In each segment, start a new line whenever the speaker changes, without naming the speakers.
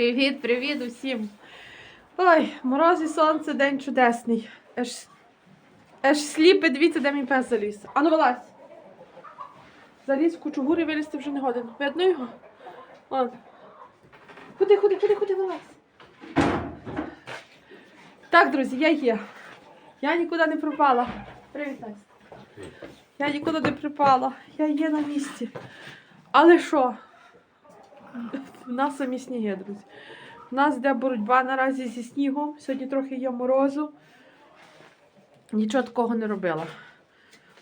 Привіт, привіт усім. Ой, мороз і сонце, день чудесний. Аж, аж сліпи, дивіться, де мій пес заліз. Ану, вилазь. Заліз в кучугури, вилізти вже не годин. Видно його? Вон. Ходи, ходи, ходи, ходи, вилазь. Так, друзі, я є. Я нікуди не пропала. Привіт, Настя. Я нікуди не припала. Я є на місці. Але що? У нас самі сніги, друзі. У нас йде боротьба наразі зі снігом. Сьогодні трохи є морозу. Нічого такого не робила.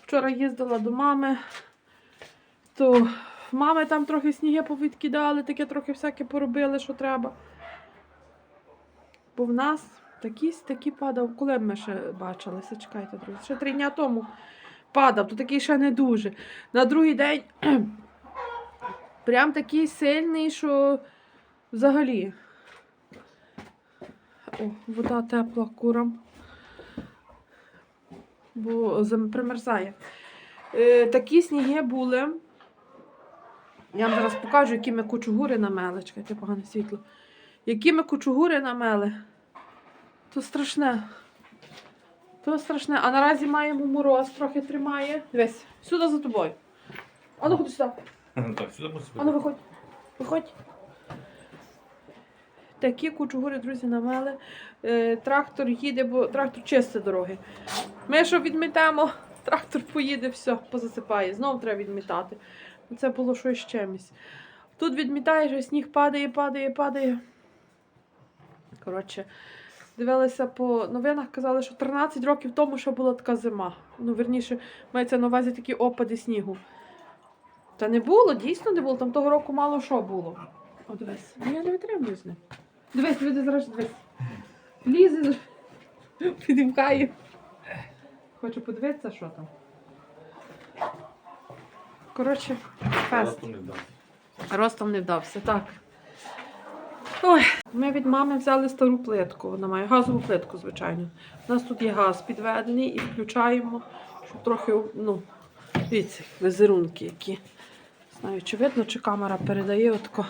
Вчора їздила до мами, то в мами там трохи сніги повідкидали, таке трохи всяке поробили, що треба. Бо в нас такі такі падав. Коли ми ще бачилися? Чекайте, друзі. Ще три дня тому падав, то такий ще не дуже. На другий день прям такий сильний, що взагалі. О, вода тепла курам. Бо примерзає. Е, такі сніги були. Я вам зараз покажу, які ми кучугури намели. Чекайте, погане світло. Які ми кучугури намели. То страшне. То страшне. А наразі маємо мороз, трохи тримає. Дивись, сюди за тобою. Ану, ходи сюди.
Так, сюди мусить
Ану, виходь. Виходь. Такі кучугури, друзі, намели. Е, трактор їде, бо трактор чисте дороги. Ми що відмітаємо, трактор поїде, все, позасипає. Знову треба відмітати. Це було щось чимось. Тут відмітаєш, а сніг падає, падає, падає. Коротше, дивилися по новинах, казали, що 13 років тому ще була така зима. Ну, верніше, мається на увазі такі опади снігу. Та не було, дійсно не було. Там того року мало що було. О, дивись. Ну я не витримую з ним. Дивись, люди зараз дивись. Лізе, підімкає. Хочу подивитися, що там. Коротше, фест.
Ростом не вдав.
Ростом не вдався, так. Ой, ми від мами взяли стару плитку. Вона має газову плитку, звичайно. У нас тут є газ підведений і включаємо, щоб трохи, ну, дивіться, візерунки які. Знаю, чи видно, чи камера передає отко.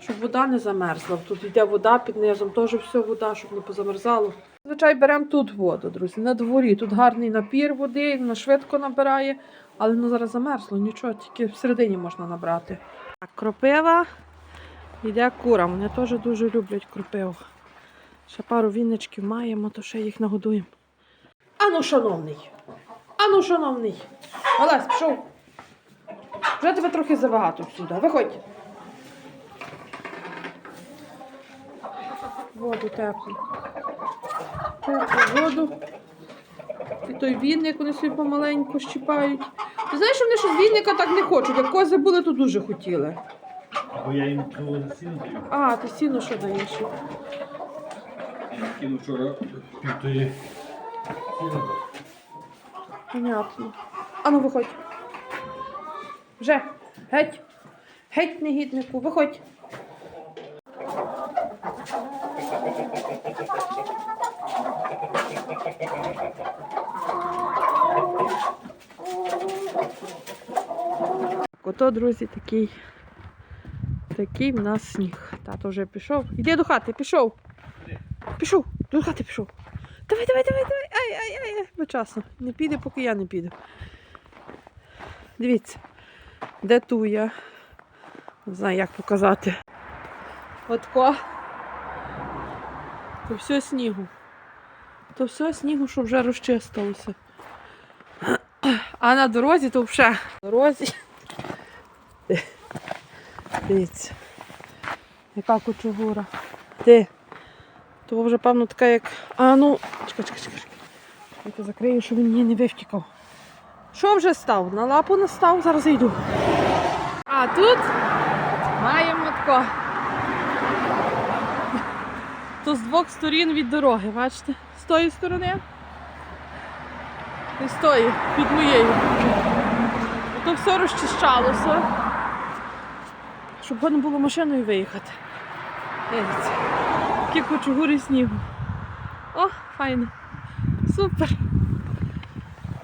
Щоб вода не замерзла. Тут йде вода під низом, теж все вода, щоб не позамерзало. Зазвичай беремо тут воду, друзі, на дворі. Тут гарний напір води, вона швидко набирає, але ну зараз замерзло, нічого, тільки всередині можна набрати. Так, кропива йде курам. Вони теж дуже люблять кропиву. Ще пару вінничків маємо, то ще їх нагодуємо. Ану, шановний! Ану, шановний! Олесь, пішов! Вже тебе трохи забагато сюди. Виходь. Воду теплу. Теплу воду. І той вінник вони собі помаленьку щіпають. Ти знаєш, вони що з вінника так не хочуть. Як кози були, то дуже хотіли.
Бо я їм цього сіну даю.
А, ти сіно що даєш?
Кинув вчора півтори сіна.
Понятно. Ану, виходь. Вже. Геть. Геть, негіднику, виходь. Ото, друзі, такий. Такий в нас сніг. Тато вже пішов. Іди до хати, пішов. Пішов, до хати пішов. Давай, давай, давай, давай. Ай, ай, ай, ай. Часу. Не піде, поки я не піду. Дивіться, де туя. Не знаю, як показати. Отко. То все снігу. То все снігу, що вже розчистилося. А на дорозі то вже. На дорозі. Дивіться. Яка кучугура. Де? То вже, певно, така як. А ну. Чекай, чекай, чекай. Я закрию, щоб він її не вивтікав. Що вже став? На лапу настав, зараз я йду. А тут маємо тако. То з двох сторін від дороги, бачите? З тої сторони і з тої, під моєю. То все розчищалося. Щоб не було машиною виїхати. Дивіться. Які кучугури снігу. О, файно. Супер.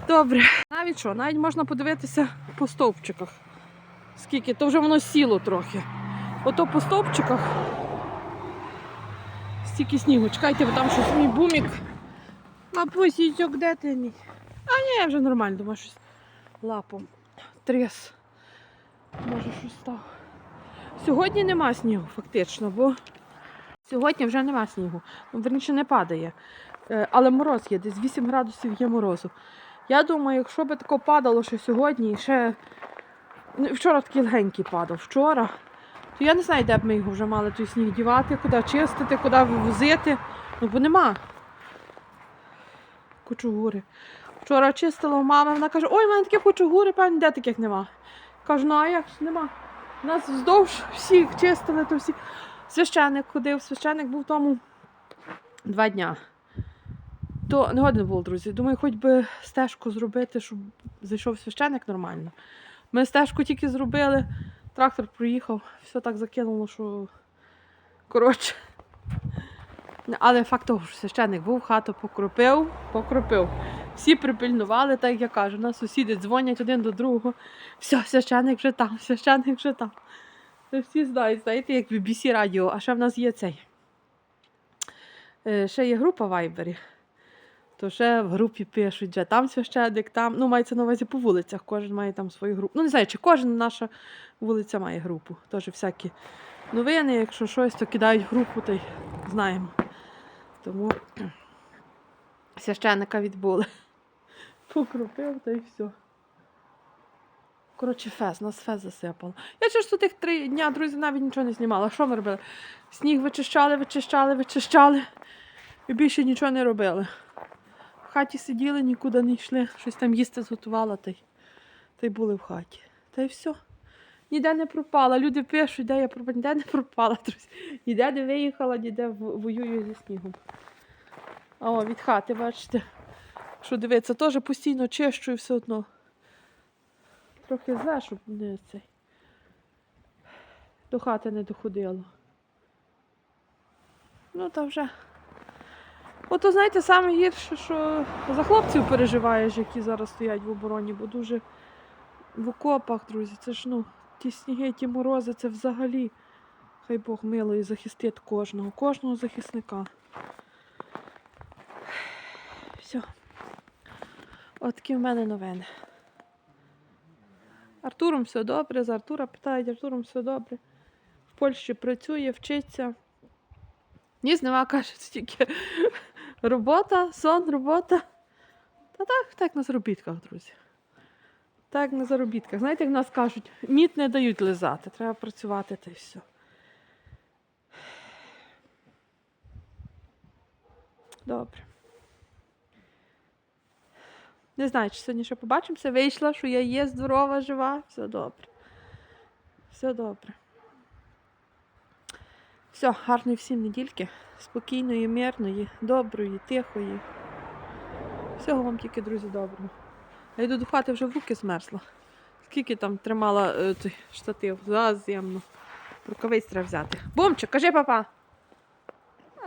Добре. Навіть що, навіть можна подивитися по стовпчиках. Скільки, то вже воно сіло трохи. ото по стовпчиках. Стільки снігу. Чекайте, бо там щось мій бумік. А посічок, де ти мій? А ні, я вже нормально, думаю, щось лапом. Трес. Може, щось став. Сьогодні нема снігу, фактично, бо сьогодні вже нема снігу. Ну, верніше не падає. Е, Але мороз є, десь 8 градусів є морозу. Я думаю, якщо би тако падало ще сьогодні, ще ну, вчора такий легенький падав, вчора, то я не знаю, де б ми його вже мали той сніг дівати, куди чистити, куди вивозити. Ну, бо нема. Кучугури. Вчора чистила у мами, вона каже, ой, в мене такі кучугури, певно, де таких нема. Кажу, ну а як ж нема? Нас вздовж всіх чистили, то всі. Священник ходив, священник був тому два дня. То не годно було, друзі. Думаю, хоч би стежку зробити, щоб зайшов священник нормально. Ми стежку тільки зробили, трактор проїхав, все так закинуло, що коротше. Але факт того, що священник був, хату покропив, покропив. Всі припильнували, так як я кажу. нас сусіди дзвонять один до другого. Все, священник вже там, священник вже там. Всі знають, знаєте, як BBC радіо, а ще в нас є цей. Е, Ще є група Вайбері. То ще в групі пишуть, вже там священник, там. Ну, мається на увазі по вулицях, кожен має там свою групу. Ну, не знаю, чи кожна наша вулиця має групу. Теж всякі новини, якщо щось, то кидають групу, то й знаємо. Тому священника відбули. Покропив та й все. Коротше, фез, нас фез засипало. Я через тих три дня, друзі, навіть нічого не знімала. Що ми робили? Сніг вичищали, вичищали, вичищали. І більше нічого не робили. Хаті сиділи, нікуди не йшли, щось там їсти зготувала, та й, та й були в хаті. Та й все. Ніде не пропала. Люди пишуть, де я пропала, ніде не пропала. Ніде не виїхала, ніде воюю зі снігом. А о, від хати, бачите, що дивиться, теж постійно чищу і все одно. Трохи зле, щоб не цей. До хати не доходило. Ну, та вже. Ото, знаєте, саме гірше, що за хлопців переживаєш, які зараз стоять в обороні, бо дуже в окопах, друзі, це ж ну, ті сніги, ті морози, це взагалі. Хай Бог мило і захистить кожного, кожного захисника. Все. От в мене новини. Артуром все добре, за Артура питають, Артуром все добре. В Польщі працює, вчиться. Ні, каже, це тільки робота, сон, робота. Та так, так на заробітках, друзі. Так на заробітках. Знаєте, як нас кажуть, мід не дають лизати, треба працювати та й все. Добре. Не знаю, чи сьогодні ще побачимося. Вийшла, що я є здорова, жива. Все добре. Все добре. Все, гарної всім недільки. Спокійної, мирної, доброї, тихої. Всього вам тільки, друзі, доброго. Я йду до хати вже в руки змерзла. Скільки там тримала е, той штатив? Заземно. Рукавиць треба взяти. Бомчик, кажи папа.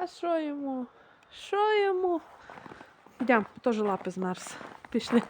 А що йому? Що йому? Йдемо, теж лапи змерз. Пішли.